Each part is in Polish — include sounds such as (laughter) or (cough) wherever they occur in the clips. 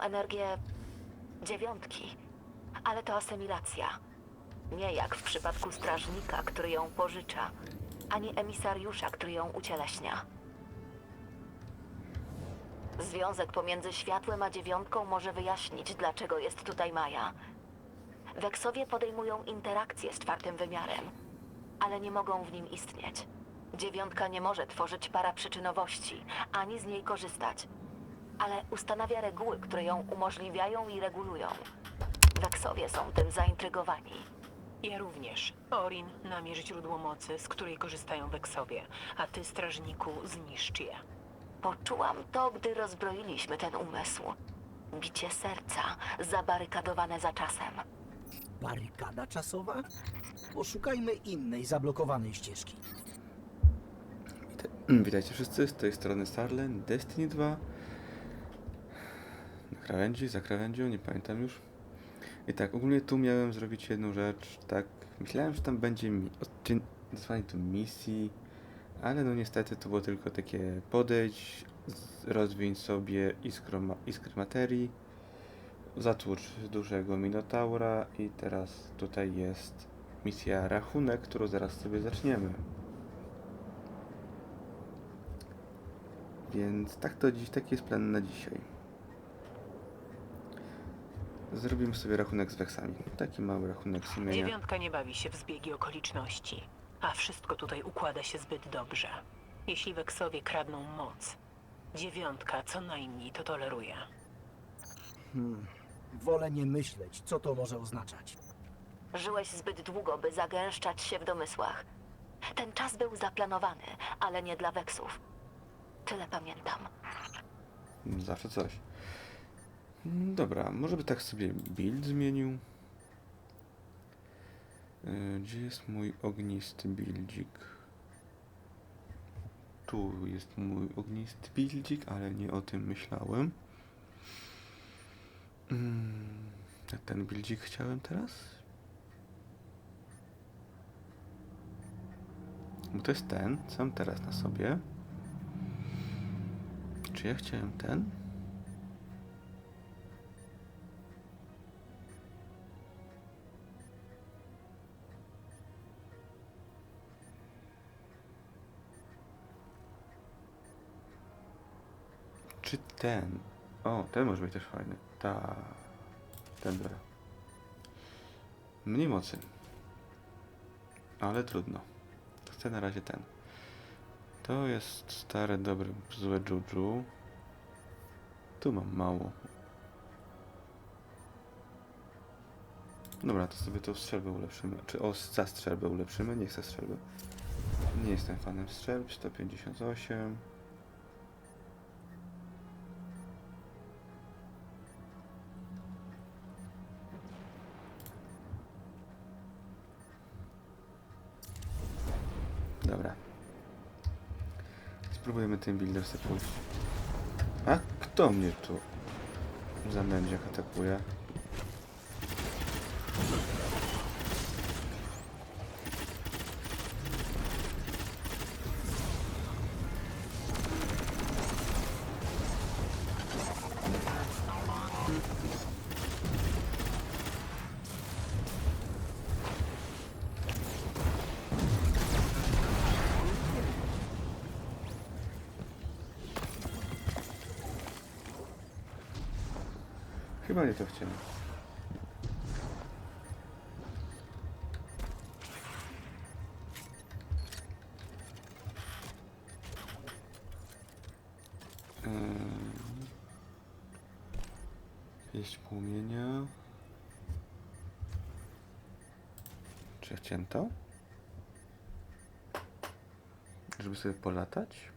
energię dziewiątki, ale to asymilacja. Nie jak w przypadku strażnika, który ją pożycza, ani emisariusza, który ją ucieleśnia. Związek pomiędzy światłem a dziewiątką może wyjaśnić, dlaczego jest tutaj Maja. Weksowie podejmują interakcje z czwartym wymiarem, ale nie mogą w nim istnieć. Dziewiątka nie może tworzyć paraprzyczynowości, ani z niej korzystać, ale ustanawia reguły, które ją umożliwiają i regulują. Weksowie są tym zaintrygowani. Ja również. Orin namierz źródło mocy, z której korzystają Weksowie, a ty, strażniku, zniszcz je. Poczułam to, gdy rozbroiliśmy ten umysł. Bicie serca, zabarykadowane za czasem. Barykada czasowa? Poszukajmy innej zablokowanej ścieżki. Wita- (clears throat) Witajcie wszyscy, z tej strony Starlen, Destiny 2. Krawędzi, za krawędzią, nie pamiętam już. I tak, ogólnie tu miałem zrobić jedną rzecz, tak, myślałem, że tam będzie mi, odcin- to misji, ale no niestety to było tylko takie podejdź, z- rozwiń sobie iskro, iskry materii, zatłucz dużego minotaura i teraz tutaj jest misja rachunek, którą zaraz sobie zaczniemy. Więc tak to dziś, taki jest plan na dzisiaj. Zrobimy sobie rachunek z weksami. Taki mały rachunek sumienia. Dziewiątka nie bawi się w zbiegi okoliczności, a wszystko tutaj układa się zbyt dobrze. Jeśli Weksowie kradną moc, dziewiątka co najmniej to toleruje. Hmm. Wolę nie myśleć, co to może oznaczać. Żyłeś zbyt długo, by zagęszczać się w domysłach. Ten czas był zaplanowany, ale nie dla weksów. Tyle pamiętam. Zawsze coś. Mm, Dobra, może by tak sobie build zmienił. Yy, Gdzie jest mój ognisty buildzik? Tu jest mój ognisty buildzik, ale nie o tym myślałem. Mm, a ten buildzik chciałem teraz? Bo to jest ten, mam teraz na sobie. Czy ja chciałem ten? Ten? O, ten może być też fajny. Ta. Ten biorę. Mniej mocy. Ale trudno. Chcę na razie ten. To jest stare, dobre, złe juju. Tu mam mało. Dobra, to sobie tą strzelbę ulepszymy. Czy o, za strzelbę ulepszymy? Nie chcę strzelby. Nie jestem fanem strzelb. 158. Spróbujemy tym buildem sobie pójść. A kto mnie tu za nędziach atakuje? Chyba nie to chciałem. Em, Pieśń płomienia. Czy ja chciałem to? Żeby sobie polatać?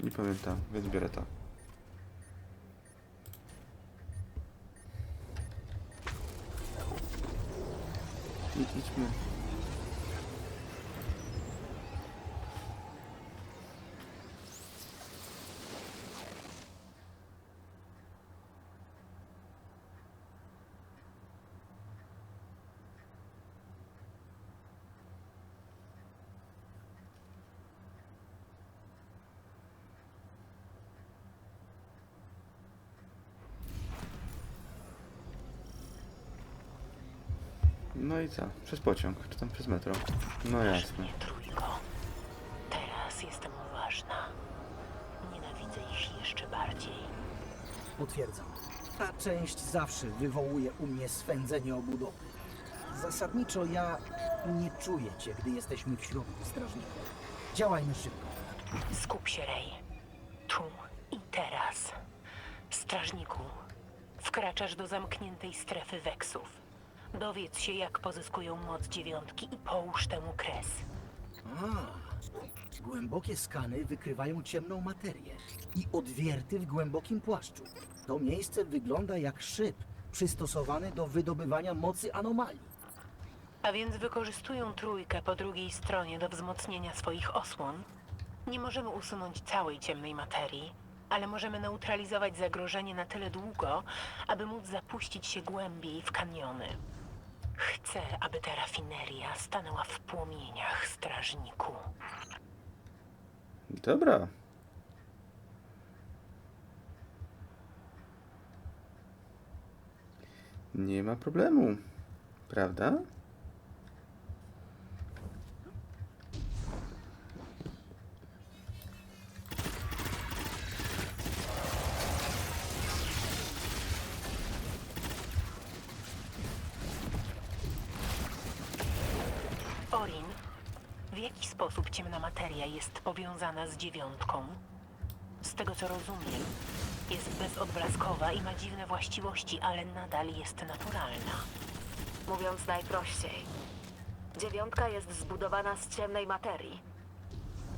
Nie pamiętam, więc biorę to. Idźmy. I co? Przez pociąg, czy tam przez metro? No jasne. Nie trójko. Teraz jestem ważna. Nienawidzę ich jeszcze bardziej. Potwierdzam. Ta część zawsze wywołuje u mnie swędzenie obudowy. Zasadniczo ja nie czuję cię, gdy jesteśmy w środku strażników. Działajmy szybko. Skup się, Rej. Tu i teraz. Strażniku, wkraczasz do zamkniętej strefy weksów. Dowiedz się, jak pozyskują moc dziewiątki i połóż temu kres. A, głębokie skany wykrywają ciemną materię i odwierty w głębokim płaszczu. To miejsce wygląda jak szyb przystosowany do wydobywania mocy anomalii. A więc wykorzystują trójkę po drugiej stronie do wzmocnienia swoich osłon. Nie możemy usunąć całej ciemnej materii, ale możemy neutralizować zagrożenie na tyle długo, aby móc zapuścić się głębiej w kaniony. Chcę, aby ta rafineria stanęła w płomieniach, strażniku. Dobra. Nie ma problemu. Prawda? Orin, w jaki sposób ciemna materia jest powiązana z dziewiątką? Z tego co rozumiem, jest bezodblaskowa i ma dziwne właściwości, ale nadal jest naturalna. Mówiąc najprościej, dziewiątka jest zbudowana z ciemnej materii.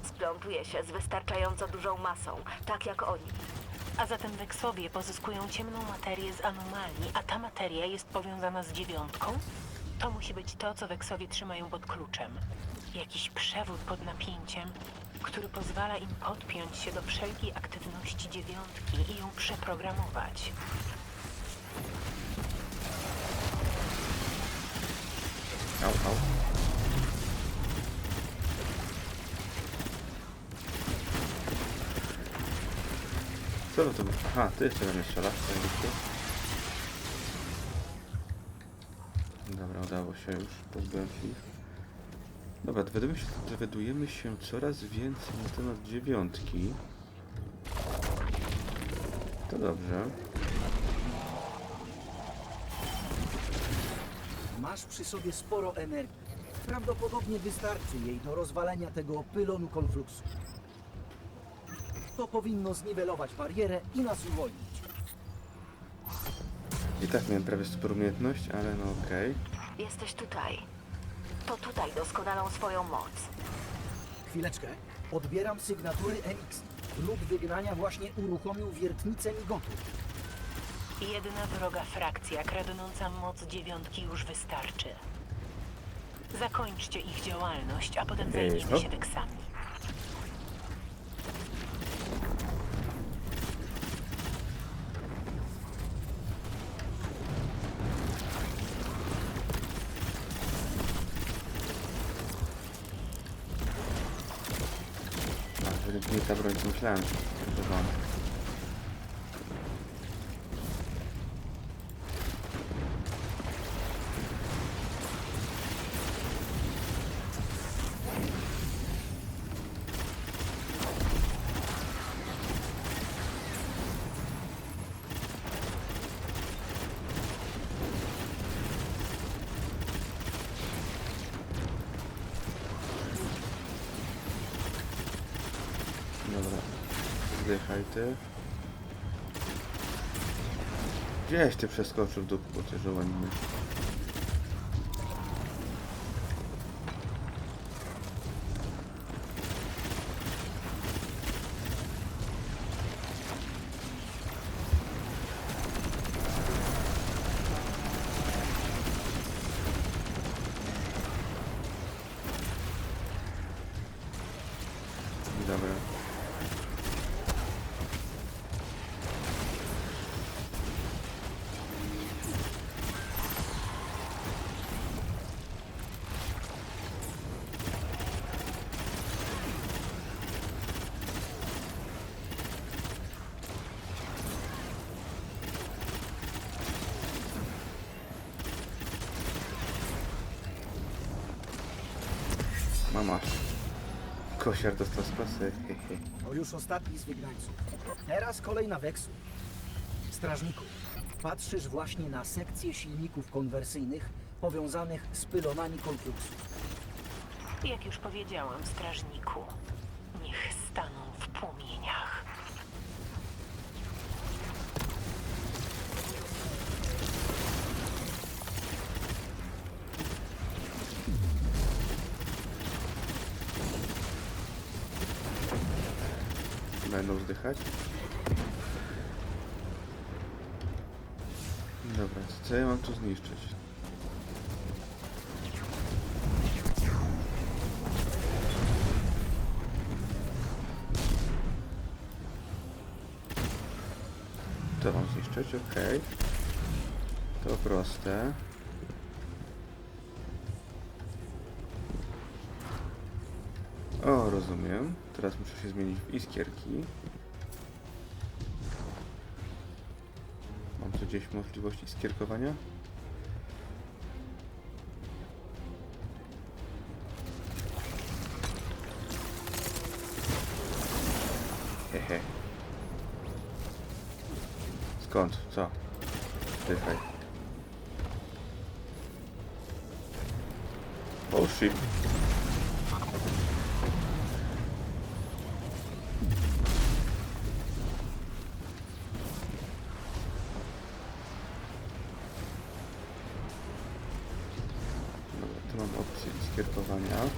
Splątuje się z wystarczająco dużą masą, tak jak oni. A zatem weksowie pozyskują ciemną materię z anomalii, a ta materia jest powiązana z dziewiątką? To musi być to, co weksowie trzymają pod kluczem. Jakiś przewód pod napięciem, który pozwala im podpiąć się do wszelkiej aktywności dziewiątki i ją przeprogramować. Au, au. Co to było? Aha, ty jeszcze mnie strzelasz. Dobra, udało się już, pozbyłem się ich. Dobra, dowiadujemy się, dowiadujemy się coraz więcej na temat dziewiątki. To dobrze. Masz przy sobie sporo energii. Prawdopodobnie wystarczy jej do rozwalenia tego pylonu konfluksu. To powinno zniwelować barierę i nas uwolnić. I tak miałem prawie super umiejętność, ale no okej. Jesteś tutaj. To tutaj doskonalą swoją moc. Chwileczkę. Odbieram sygnatury MX. Lud wygnania właśnie uruchomił wiertnicę migotu. Jedna wroga frakcja kradnąca moc dziewiątki już wystarczy. Zakończcie ich działalność, a potem zajmiemy hop. się weksami. Ta broń, co myślałem, że wam. Dobra. Zdychaj ty. Gdzieś ty przeskoczył bo ty żołędny. Dobra. No masz. Kosiar dostał z. To już ostatni z wygnańców. Teraz kolej na Weksu. Strażniku, patrzysz właśnie na sekcję silników konwersyjnych powiązanych z pylonami konfluksu. Jak już powiedziałam, strażniku, niech staną w płomieniach. Zdychać. Dobra, co ja mam tu zniszczyć? To mam zniszczyć, okej. To proste. O, rozumiem. Teraz muszę się zmienić w iskierki. Gdzieś możliwość iskierkowania? Hehe. Skąd? Co? Dychaj. Oh shit. Mam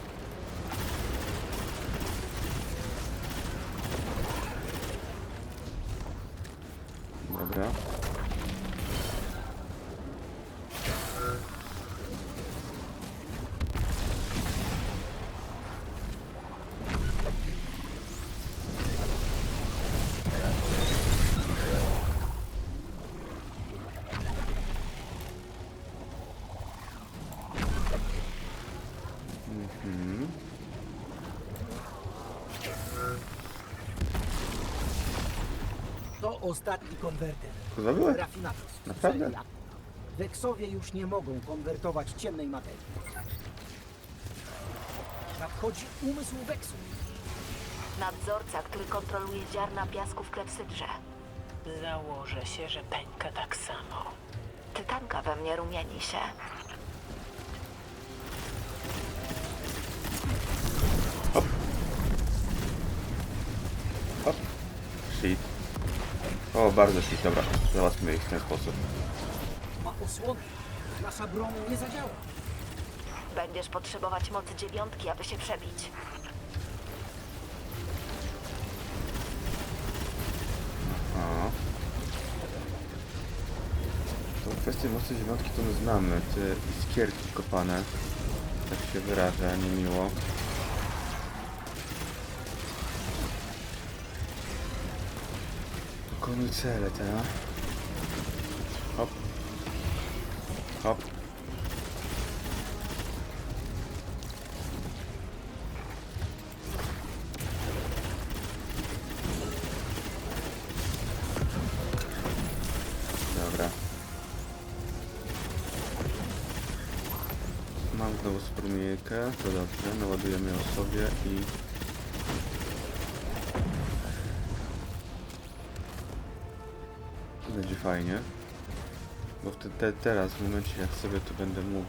ostatni konwerter. Kurwa były? Rafinatus. Naprawdę? Weksowie już nie mogą konwertować ciemnej materii. Nadchodzi umysł Weksu. Nadzorca, który kontroluje ziarna piasku w klepsydrze. Założę się, że pęka tak samo. Tytanka we mnie rumieni się. Hop. Shit. O, bardzo shit. Dobra, załatwmy ich w ten sposób. Ma osłonę. Nasza broń nie zadziała. Będziesz potrzebować mocy dziewiątki, aby się przebić. O. Tą kwestię mocy dziewiątki to my znamy. Te iskierki kopane. Tak się wyraża, niemiło. Pokonuj cele, te. Hop. Hop. Fajnie. Bo wtedy te, teraz, w momencie jak sobie tu będę mógł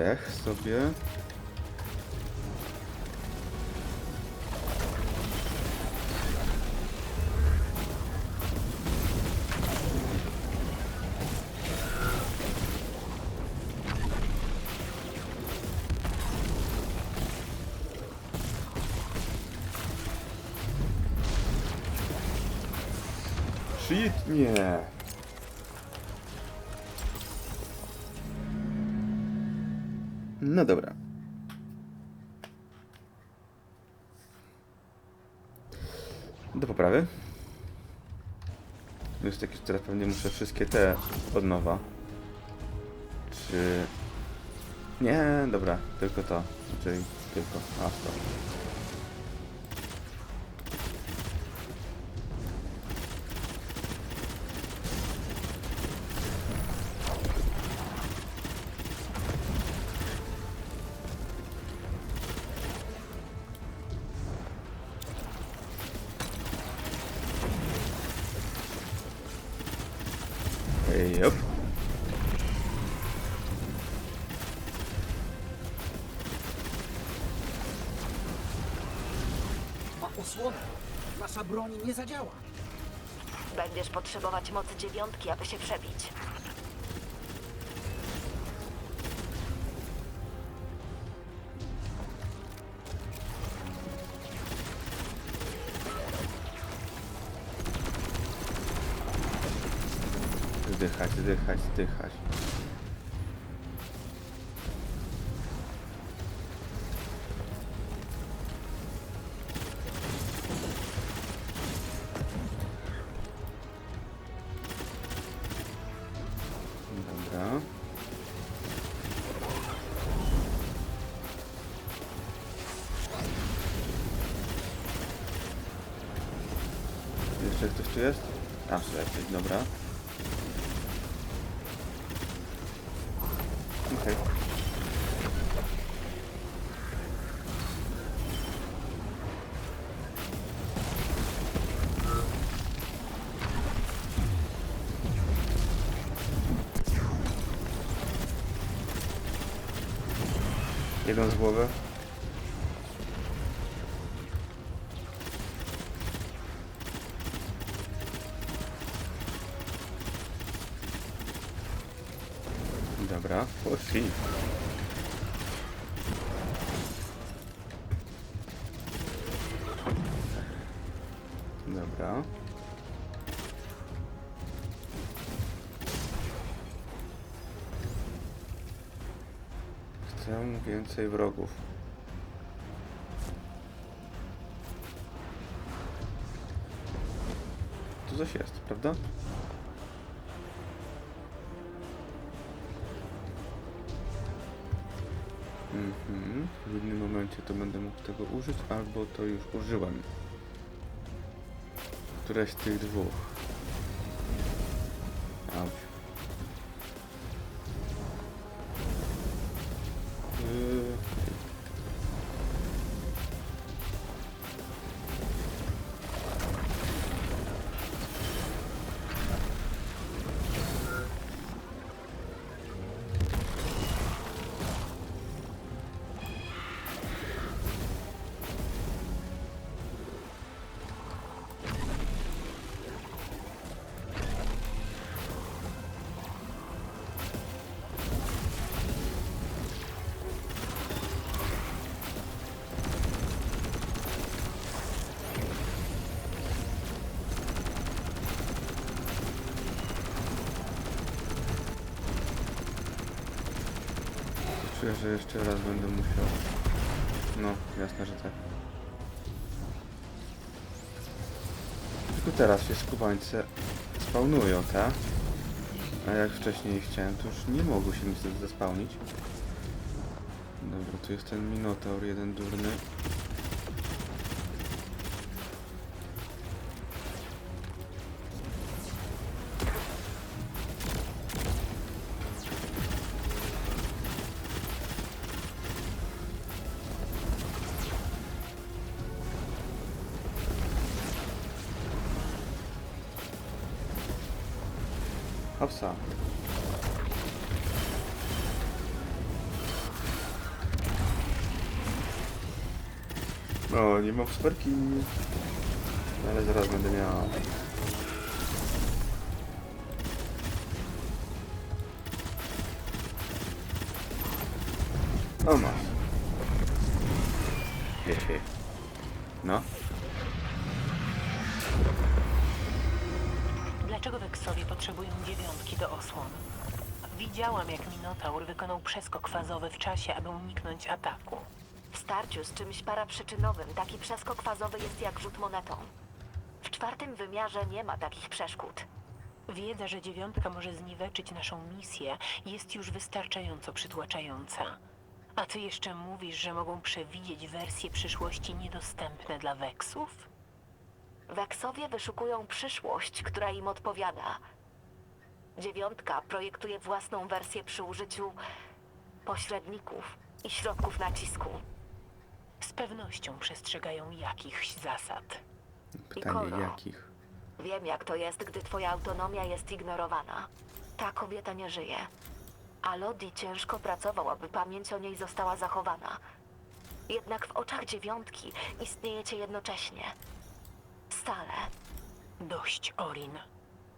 Zdech sobie. Muszę wszystkie te od nowa. Czy... Nie, dobra, tylko to. Czyli tylko. A, to. Potrzebować mocy dziewiątki, aby się przebić. Zdychać, zdychać, zdychać. Jeden z głowy. Dobra. Chcę więcej wrogów. Tu coś jest, prawda? Mhm. W innym momencie to będę mógł tego użyć, albo to już użyłem. Któreś z tych dwóch. Że jeszcze raz będę musiał. No, jasne, że tak. Tylko teraz się skubańce spawnują, tak? A jak wcześniej chciałem, to już nie mogło się niestety zespałnić. Dobra, tu jest ten Minotaur, jeden durny. O, nie mam superki. Ale zaraz będę miał. O masz. Hehe. No. Dlaczego Weksowie potrzebują dziewiątki do osłon? Widziałam, jak Minotaur wykonał przeskok fazowy w czasie, aby uniknąć ataku. W starciu z czymś paraprzyczynowym taki przeskok fazowy jest jak rzut monetą. W czwartym wymiarze nie ma takich przeszkód. Wiedza, że dziewiątka może zniweczyć naszą misję, jest już wystarczająco przytłaczająca. A ty jeszcze mówisz, że mogą przewidzieć wersje przyszłości niedostępne dla Weksów? Weksowie wyszukują przyszłość, która im odpowiada. Dziewiątka projektuje własną wersję przy użyciu pośredników i środków nacisku. Z pewnością przestrzegają jakichś zasad. Pytanie Piccolo. jakich? Wiem, jak to jest, gdy twoja autonomia jest ignorowana. Ta kobieta nie żyje. A Lodi ciężko pracował, aby pamięć o niej została zachowana. Jednak w oczach dziewiątki istniejecie jednocześnie. Stale. Dość, Orin.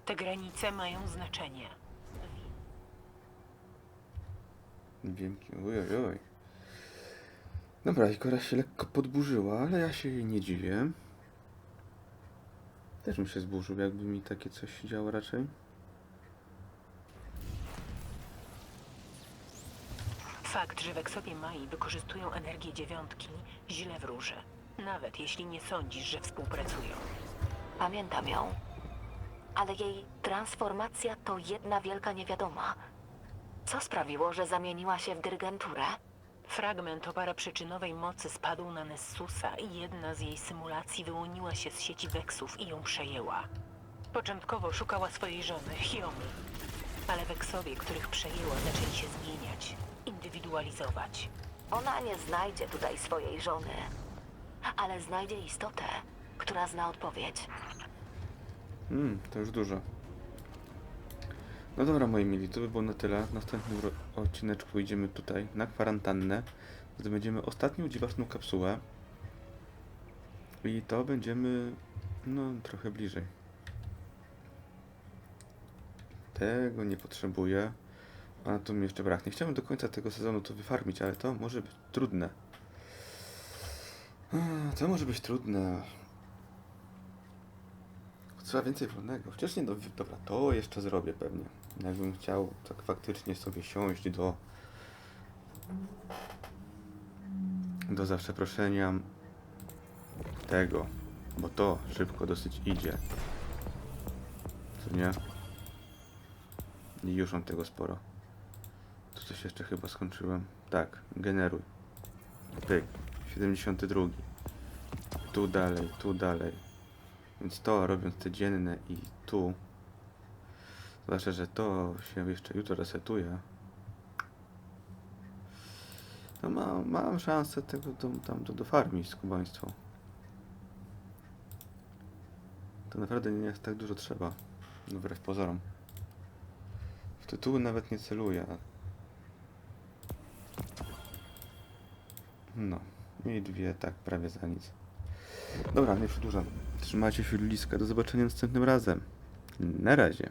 Te granice mają znaczenie. Wiem, kim- oj, oj, oj. Dobra, Ikora się lekko podburzyła, ale ja się jej nie dziwię. Też bym się zburzył, jakby mi takie coś działo raczej. Fakt, że Weksowie Mai wykorzystują energię dziewiątki, źle wróży. Nawet jeśli nie sądzisz, że współpracują. Pamiętam ją. Ale jej transformacja to jedna wielka niewiadoma. Co sprawiło, że zamieniła się w dyrygenturę? Fragment o paraprzyczynowej mocy spadł na Nessusa i jedna z jej symulacji wyłoniła się z sieci Weksów i ją przejęła. Początkowo szukała swojej żony, Hiomi. Ale Weksowie, których przejęła, zaczęli się zmieniać, indywidualizować. Ona nie znajdzie tutaj swojej żony, ale znajdzie istotę, która zna odpowiedź. Hmm, to już dużo. No dobra, moi mili, to by było na tyle. W następnym odcineczku idziemy tutaj na kwarantannę. Zdobędziemy ostatnią dziwaczną kapsułę. I to będziemy, no, trochę bliżej. Tego nie potrzebuję. A tu mi jeszcze brak. Nie chciałem do końca tego sezonu to wyfarmić, ale to może być trudne. To może być trudne. Trzeba więcej wolnego. Wcześniej, no, dobra, to jeszcze zrobię pewnie. Jakbym chciał tak faktycznie sobie siąść do do za przeproszenia tego, bo to szybko dosyć idzie. Co nie? I już mam tego sporo. Tu coś jeszcze chyba skończyłem. Tak, generuj. Pyk. 72. Tu dalej, tu dalej. Więc to robiąc te dzienne i tu. Zwłaszcza, że to się jeszcze jutro resetuje. No mam, mam szansę tego tam do, dofarmić skubaństwo. To naprawdę nie jest tak dużo trzeba. No wbrew pozorom. W tytuły nawet nie celuję. No. I dwie tak prawie za nic. Dobra, nie przedłużam. Trzymajcie się ludziska. Do zobaczenia następnym razem. Na razie.